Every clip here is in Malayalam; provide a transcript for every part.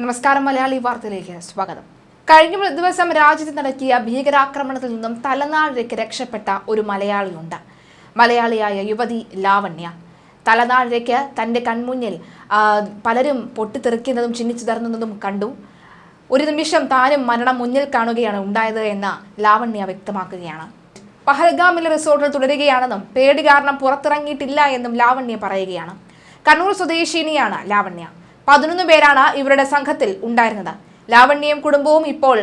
നമസ്കാരം മലയാളി വാർത്തയിലേക്ക് സ്വാഗതം. കഴിഞ്ഞ ദിവസം രാജ്യത്ത് നടക്കിയ ഭീകരാക്രമണത്തിൽ നിന്നും തലനാടിലേക്ക് രക്ഷപ്പെട്ട ഒരു മലയാളിയുണ്ട്. മലയാളിയായ യുവതി ലാവണ്യ. തലനാടിലേക്ക് തന്റെ കൺമുന്നിൽ പലരും പൊട്ടിത്തെറിക്കുന്നതും ചിന്നിച്ചിതറുന്നതും കണ്ടു. ഒരു നിമിഷം താനും മരണം മുന്നിൽ കാണുകയാണ് ഉണ്ടായത് എന്ന് ലാവണ്യ വ്യക്തമാക്കുകയാണ്. പഹൽഗാമിലെ റിസോർട്ടിൽ തുടരുകയാണെന്നും പേടി കാരണം പുറത്തിറങ്ങിയിട്ടില്ല എന്നും ലാവണ്യ പറയുകയാണ്. കണ്ണൂർ സ്വദേശിനിയാണ് ലാവണ്യ. പതിനൊന്ന് പേരാണ് ഇവരുടെ സംഘത്തിൽ ഉണ്ടായിരുന്നത്. ലാവണ്യയും കുടുംബവും ഇപ്പോൾ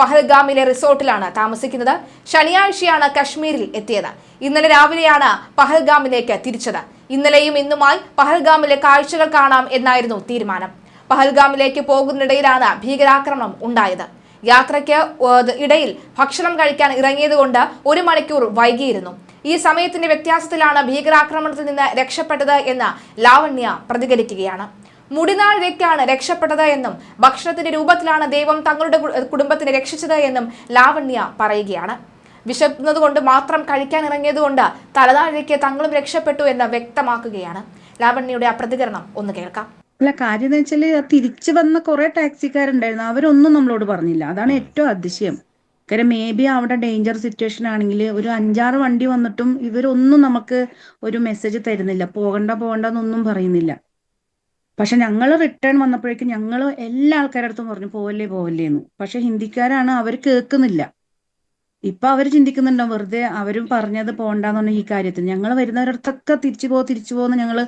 പഹൽഗാമിലെ റിസോർട്ടിലാണ് താമസിക്കുന്നത്. ശനിയാഴ്ചയാണ് കശ്മീരിൽ എത്തിയത്. ഇന്നലെ രാവിലെയാണ് പഹൽഗാമിലേക്ക് തിരിച്ചത്. ഇന്നലെയും ഇന്നുമായി പഹൽഗാമിലെ കാഴ്ചകൾ കാണാം എന്നായിരുന്നു തീരുമാനം. പഹൽഗാമിലേക്ക് പോകുന്നിടയിലാണ് ഭീകരാക്രമണം ഉണ്ടായത്. യാത്രയ്ക്ക് ഇടയിൽ ഭക്ഷണം കഴിക്കാൻ ഇറങ്ങിയതുകൊണ്ട് ഒരു മണിക്കൂർ വൈകിയിരുന്നു. ഈ സമയത്തിന്റെ വ്യത്യാസത്തിലാണ് ഭീകരാക്രമണത്തിൽ നിന്ന് രക്ഷപ്പെട്ടത് എന്ന് ലാവണ്യ പ്രതികരിക്കുകയാണ്. മുടിനാളിലേക്കാണ് രക്ഷപ്പെട്ടത് എന്നും ഭക്ഷണത്തിന്റെ രൂപത്തിലാണ് ദൈവം തങ്ങളുടെ കുടുംബത്തിന് രക്ഷിച്ചത് എന്നും ലാവണ്യ പറയുകയാണ്. വിശന്നതുകൊണ്ട് മാത്രം കഴിക്കാൻ ഇറങ്ങിയതുകൊണ്ട് തലനാഴിലേക്ക് തങ്ങളും രക്ഷപ്പെട്ടു എന്ന് വ്യക്തമാക്കുകയാണ്. ലാവണ്യയുടെ ആ പ്രതികരണം ഒന്ന് കേൾക്കാം. അല്ല കാര്യം എന്ന് വെച്ചാൽ തിരിച്ചു വന്ന കുറെ ടാക്സിക്കാരുണ്ടായിരുന്നു. അവരൊന്നും നമ്മളോട് പറഞ്ഞില്ല. അതാണ് ഏറ്റവും അതിശയം. കാര്യം മേ ബി അവിടെ ഡേഞ്ചർ സിറ്റുവേഷൻ ആണെങ്കിൽ ഒരു അഞ്ചാറ് വണ്ടി വന്നിട്ടും ഇവരൊന്നും നമുക്ക് ഒരു മെസ്സേജ് തരുന്നില്ല. പോകണ്ട പോകണ്ട എന്നൊന്നും പറയുന്നില്ല. പക്ഷെ ഞങ്ങൾ റിട്ടേൺ വന്നപ്പോഴേക്കും ഞങ്ങൾ എല്ലാ ആൾക്കാരുടെ അടുത്തും പറഞ്ഞു പോവല്ലേ പോവല്ലേ എന്ന്. പക്ഷെ ഹിന്ദിക്കാരാണ് അവർ കേൾക്കുന്നില്ല. ഇപ്പൊ അവർ ചിന്തിക്കുന്നുണ്ടോ വെറുതെ അവരും പറഞ്ഞത് പോണ്ടെന്നുള്ള ഈ കാര്യത്തിൽ. ഞങ്ങൾ വരുന്നവരടുത്തൊക്കെ തിരിച്ചു പോ തിരിച്ചു പോകുന്ന ഞങ്ങൾ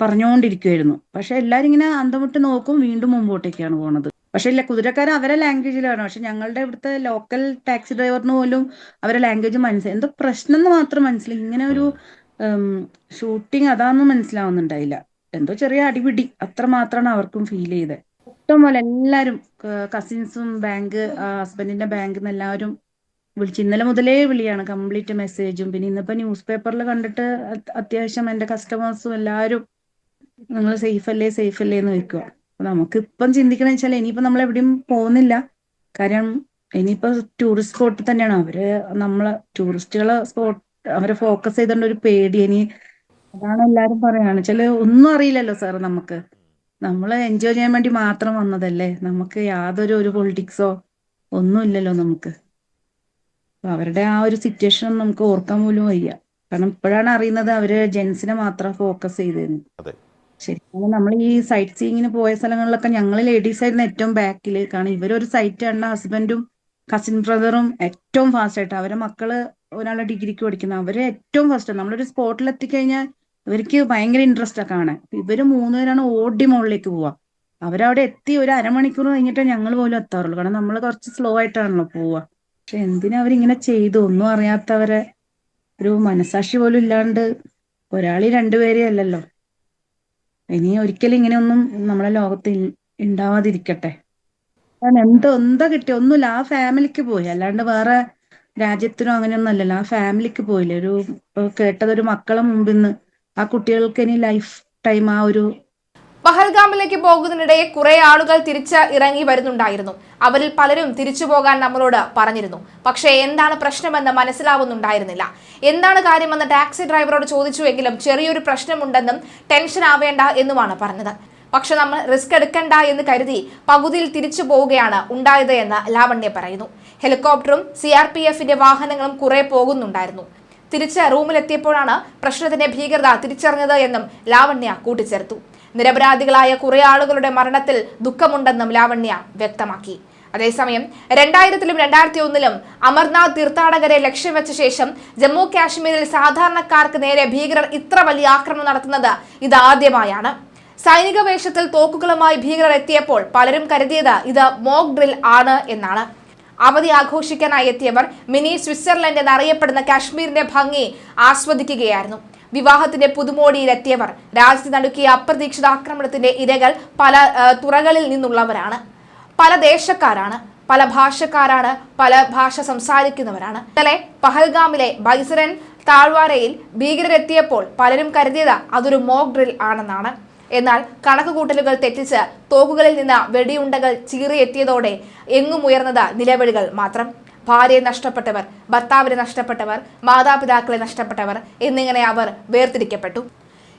പറഞ്ഞുകൊണ്ടിരിക്കുമായിരുന്നു പക്ഷെ എല്ലാരും ഇങ്ങനെ അന്തമുട്ട് നോക്കും വീണ്ടും മുമ്പോട്ടേക്കാണ് പോണത്. പക്ഷെ ഇല്ല കുതിരക്കാരൻ അവരെ ലാംഗ്വേജിലാണ് പക്ഷെ ഞങ്ങളുടെ ഇവിടുത്തെ ലോക്കൽ ടാക്സി ഡ്രൈവറിന് പോലും അവരെ ലാംഗ്വേജ് മനസ്സിലായി എന്തോ പ്രശ്നം എന്ന് മാത്രം മനസ്സിലായി. ഇങ്ങനെ ഒരു ഷൂട്ടിങ് അതാന്നും മനസ്സിലാവുന്നുണ്ടായില്ല. എന്തോ ചെറിയ അടിപിടി. അത്ര അവർക്കും ഫീൽ ചെയ്തത് ഇഷ്ടം പോലെ എല്ലാരും കസിൻസും ബാങ്ക് ഹസ്ബൻഡിന്റെ നിന്ന് എല്ലാവരും വിളിച്ചു. ഇന്നലെ മുതലേ വിളിയാണ്. കംപ്ലീറ്റ് മെസ്സേജും പിന്നെ ഇന്നിപ്പോ ന്യൂസ് പേപ്പറിൽ കണ്ടിട്ട് അത് അത്യാവശ്യം എന്റെ കസ്റ്റമേഴ്സും എല്ലാവരും നിങ്ങൾ സേഫ് അല്ലേ സേഫ് അല്ലേ എന്ന് വെക്കുക നമുക്ക് ഇപ്പം ചിന്തിക്കണ വെച്ചാൽ ഇനിയിപ്പോ നമ്മൾ എവിടെയും പോകുന്നില്ല. കാരണം ഇനിയിപ്പോ ടൂറിസ്റ്റ് സ്പോട്ട് തന്നെയാണ്. അവർ നമ്മളെ ടൂറിസ്റ്റുകളെ സ്പോട്ട് അവരെ ഫോക്കസ് ചെയ്തോണ്ട് ഒരു പേടി. ഇനി അതാണ് എല്ലാരും പറയാണ് ചില ഒന്നും അറിയില്ലല്ലോ സാർ നമുക്ക്. നമ്മൾ എൻജോയ് ചെയ്യാൻ വേണ്ടി മാത്രം വന്നതല്ലേ? നമുക്ക് യാതൊരു ഒരു പൊളിറ്റിക്സോ ഒന്നും ഇല്ലല്ലോ നമുക്ക്. അപ്പൊ അവരുടെ ആ ഒരു സിറ്റുവേഷൻ നമുക്ക് ഓർക്കാൻ പോലും വയ്യ. കാരണം ഇപ്പോഴാണ് അറിയുന്നത് അവർ ജെൻസിനെ മാത്രം ഫോക്കസ് ചെയ്തിരുന്നു. ശരിക്കും നമ്മൾ ഈ സൈറ്റ് സീയിങ്ങിന് പോയ സ്ഥലങ്ങളിലൊക്കെ ഞങ്ങൾ ലേഡീസ് ആയിരുന്നു ഏറ്റവും ബാക്കിൽ കാരണം ഇവരൊരു സൈറ്റ് കണ്ട ഹസ്ബൻഡും കസിൻ ബ്രദറും ഏറ്റവും ഫാസ്റ്റ് ആയിട്ട് അവരെ മക്കൾ ഒരാളെ ഡിഗ്രിക്ക് പഠിക്കുന്ന അവർ ഏറ്റവും ഫസ്റ്റ് നമ്മളൊരു സ്പോട്ടിൽ എത്തിക്കഴിഞ്ഞാൽ ഇവർക്ക് ഭയങ്കര ഇൻട്രസ്റ്റ് ഒക്കെ ആണ് ഇവർ മൂന്നുപേരാണ് ഓടി മുകളിലേക്ക് പോവാ. അവരവിടെ എത്തി ഒരു അരമണിക്കൂർ കഴിഞ്ഞിട്ടേ ഞങ്ങൾ പോലും എത്താറുള്ളൂ. കാരണം നമ്മൾ കുറച്ച് സ്ലോ ആയിട്ടാണല്ലോ പോവുക പക്ഷെ എന്തിനാ അവരിങ്ങനെ ചെയ്തു? ഒന്നും അറിയാത്തവരെ. ഒരു മനസാക്ഷി പോലും ഇല്ലാണ്ട് ഒരാളി രണ്ടുപേരെ അല്ലല്ലോ. ഇനി ഒരിക്കലും ഇങ്ങനെയൊന്നും നമ്മളെ ലോകത്ത് ഉണ്ടാവാതിരിക്കട്ടെ കാരണം എന്തോ എന്താ കിട്ടി. ഒന്നുമില്ല. ആ ഫാമിലിക്ക് പോയി. അല്ലാണ്ട് വേറെ രാജ്യത്തിനോ അങ്ങനെയൊന്നും അല്ലല്ലോ. ആ ഫാമിലിക്ക് പോയില്ല? ഒരു കേട്ടതൊരു മക്കളെ മുമ്പിൽ നിന്ന് ആ കുട്ടികൾക്ക് ഇനി ലൈഫ് ടൈം ആ ഒരു പഹൽഗാമിലേക്ക് പോകുന്നതിനിടെ കുറെ ആളുകൾ തിരിച്ച് ഇറങ്ങി വരുന്നുണ്ടായിരുന്നു. അവരിൽ പലരും തിരിച്ചു പോകാൻ നമ്മളോട് പറഞ്ഞിരുന്നു. പക്ഷേ എന്താണ് പ്രശ്നമെന്ന് മനസ്സിലാവുന്നുണ്ടായിരുന്നില്ല. എന്താണ് കാര്യമെന്ന് ടാക്സി ഡ്രൈവറോട് ചോദിച്ചുവെങ്കിലും ചെറിയൊരു പ്രശ്നമുണ്ടെന്നും ടെൻഷൻ ആവേണ്ട എന്നുമാണ് പറഞ്ഞത്. പക്ഷെ നമ്മൾ റിസ്ക് എടുക്കണ്ട എന്ന് കരുതി പകുതിയിൽ തിരിച്ചു പോവുകയാണ് ഉണ്ടായത് എന്ന് ലാവണ്യ പറയുന്നു. ഹെലികോപ്റ്ററും സി ആർ പി എഫിന്റെ വാഹനങ്ങളും കുറെ പോകുന്നുണ്ടായിരുന്നു. തിരിച്ച് റൂമിലെത്തിയപ്പോഴാണ് പ്രശ്നത്തിന്റെ ഭീകരത തിരിച്ചറിഞ്ഞത് എന്നും ലാവണ്യ കൂട്ടിച്ചേർത്തു. നിരപരാധികളായ കുറെ ആളുകളുടെ മരണത്തിൽ ദുഃഖമുണ്ടെന്നും ലാവണ്യ വ്യക്തമാക്കി. അതേസമയം രണ്ടായിരത്തിലും രണ്ടായിരത്തി ഒന്നിലും അമർനാഥ് തീർത്ഥാടകരെ ലക്ഷ്യം വെച്ച ശേഷം ജമ്മു കാശ്മീരിൽ സാധാരണക്കാർക്ക് നേരെ ഭീകരർ ഇത്ര വലിയ ആക്രമണം നടത്തുന്നത് ഇതാദ്യമായാണ്. സൈനിക വേഷത്തിൽ തോക്കുകളുമായി ഭീകരർ എത്തിയപ്പോൾ പലരും കരുതിയത് ഇത് മോക് ഡ്രിൽ ആണ് എന്നാണ്. അവധി ആഘോഷിക്കാനായി എത്തിയവർ മിനി സ്വിറ്റ്സർലൻഡ് എന്നറിയപ്പെടുന്ന കാശ്മീരിന്റെ ഭംഗി ആസ്വദിക്കുകയായിരുന്നു. വിവാഹത്തിന്റെ പുതുമോടിയിലെത്തിയവർ രാജ്യത്ത് നടുക്കിയ അപ്രതീക്ഷിത ആക്രമണത്തിന്റെ ഇരകൾ പല തുറകളിൽ നിന്നുള്ളവരാണ്. പല ദേശക്കാരാണ് പല ഭാഷക്കാരാണ് പല ഭാഷ സംസാരിക്കുന്നവരാണ്. ഇന്നലെ പഹൽഗാമിലെ ബൈസറൻ താഴ്വാരയിൽ ഭീകരരെത്തിയപ്പോൾ പലരും കരുതിയത് അതൊരു മോക് ഡ്രിൽ ആണെന്നാണ്. എന്നാൽ കണക്കുകൂട്ടലുകൾ തെറ്റിച്ച് തോക്കുകളിൽ നിന്ന് വെടിയുണ്ടകൾ ചീറിയെത്തിയതോടെ എങ്ങും ഉയർന്നത് നിലവിളികൾ മാത്രം. ഭാര്യയെ നഷ്ടപ്പെട്ടവർ ഭർത്താവിനെ നഷ്ടപ്പെട്ടവർ മാതാപിതാക്കളെ നഷ്ടപ്പെട്ടവർ എന്നിങ്ങനെ അവർ വേർതിരിക്കപ്പെട്ടു.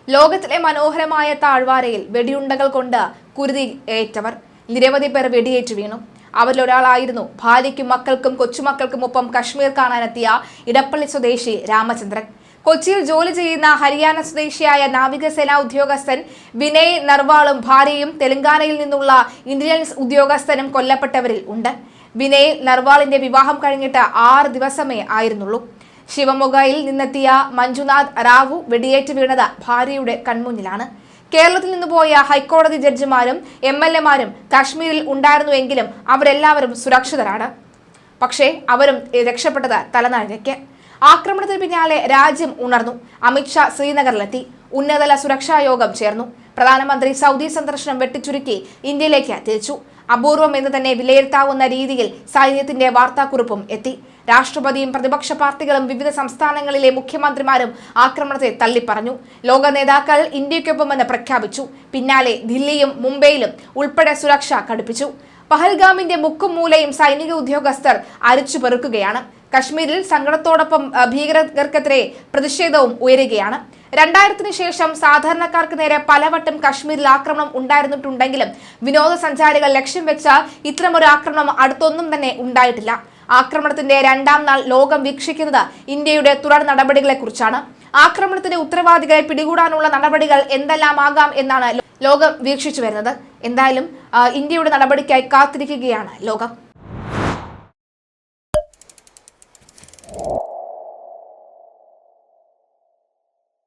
ലോകത്തിലെ മനോഹരമായ താഴ്വാരയിൽ വെടിയുണ്ടകൾ കൊണ്ട് കുരുതി ഏറ്റവർ. നിരവധി പേർ വെടിയേറ്റ് വീണു. അവരിലൊരാളായിരുന്നു ഭാര്യയ്ക്കും മക്കൾക്കും കൊച്ചുമക്കൾക്കും ഒപ്പം കശ്മീർ കാണാനെത്തിയ ഇടപ്പള്ളി സ്വദേശി രാമചന്ദ്രൻ. കൊച്ചിയിൽ ജോലി ചെയ്യുന്ന ഹരിയാന സ്വദേശിയായ നാവികസേനാ ഉദ്യോഗസ്ഥൻ വിനയ് നർവാളും ഭാര്യയും തെലങ്കാനയിൽ നിന്നുള്ള ഇന്റലിജൻസ് ഉദ്യോഗസ്ഥനും കൊല്ലപ്പെട്ടവരിൽ ഉണ്ട്. വിനയ് നർവാളിന്റെ വിവാഹം കഴിഞ്ഞിട്ട് ആറ് ദിവസമേ ആയിരുന്നുള്ളൂ. ശിവമൊഗയിൽ നിന്നെത്തിയ മഞ്ജുനാഥ് റാവു വെടിയേറ്റ് വീണത് ഭാര്യയുടെ കൺമുന്നിലാണ്. കേരളത്തിൽ നിന്ന് പോയ ഹൈക്കോടതി ജഡ്ജിമാരും എം എൽ എമാരും കാശ്മീരിൽ ഉണ്ടായിരുന്നുവെങ്കിലും അവരെല്ലാവരും സുരക്ഷിതരാണ്. പക്ഷേ അവരും രക്ഷപ്പെട്ടത് തലനാഴിക്ക് ആക്രമണത്തിന് പിന്നാലെ രാജ്യം ഉണർന്നു. അമിത്ഷാ ശ്രീനഗറിലെത്തി. ഉന്നതതല സുരക്ഷാ യോഗം ചേർന്നു. പ്രധാനമന്ത്രി സൗദി സന്ദർശനം വെട്ടിച്ചുരുക്കി ഇന്ത്യയിലേക്ക് തിരിച്ചു. അപൂർവം എന്ന് തന്നെ വിലയിരുത്താവുന്ന രീതിയിൽ സൈന്യത്തിന്റെ വാർത്താക്കുറിപ്പും എത്തി. രാഷ്ട്രപതിയും പ്രതിപക്ഷ പാർട്ടികളും വിവിധ സംസ്ഥാനങ്ങളിലെ മുഖ്യമന്ത്രിമാരും ആക്രമണത്തെ തള്ളിപ്പറഞ്ഞു. ലോക നേതാക്കൾ ഇന്ത്യക്കൊപ്പമെന്ന് പ്രഖ്യാപിച്ചു. പിന്നാലെ ദില്ലിയും മുംബൈയിലും ഉൾപ്പെടെ സുരക്ഷ കടുപ്പിച്ചു. പഹൽഗാമിന്റെ മുക്കും മൂലയും സൈനിക ഉദ്യോഗസ്ഥർ അരിച്ചു പെറുക്കുകയാണ് കശ്മീരിൽ സങ്കടത്തോടൊപ്പം ഭീകരർക്കെതിരെ പ്രതിഷേധവും ഉയരുകയാണ്. രണ്ടായിരത്തിന് ശേഷം സാധാരണക്കാർക്ക് നേരെ പലവട്ടം കശ്മീരിൽ ആക്രമണം ഉണ്ടായിരുന്നിട്ടുണ്ടെങ്കിലും വിനോദസഞ്ചാരികൾ ലക്ഷ്യം വെച്ച ഇത്തരമൊരു ആക്രമണം അടുത്തൊന്നും തന്നെ ഉണ്ടായിട്ടില്ല. ആക്രമണത്തിന്റെ രണ്ടാം നാൾ ലോകം വീക്ഷിക്കുന്നത് ഇന്ത്യയുടെ തുടർ നടപടികളെക്കുറിച്ചാണ്. ആക്രമണത്തിന്റെ ഉത്തരവാദികളെ പിടികൂടാനുള്ള നടപടികൾ എന്തെല്ലാമാകാം എന്നാണ് ലോകം വീക്ഷിച്ചു വരുന്നത്. എന്തായാലും ഇന്ത്യയുടെ നടപടിക്കായി കാത്തിരിക്കുകയാണ് ലോകം.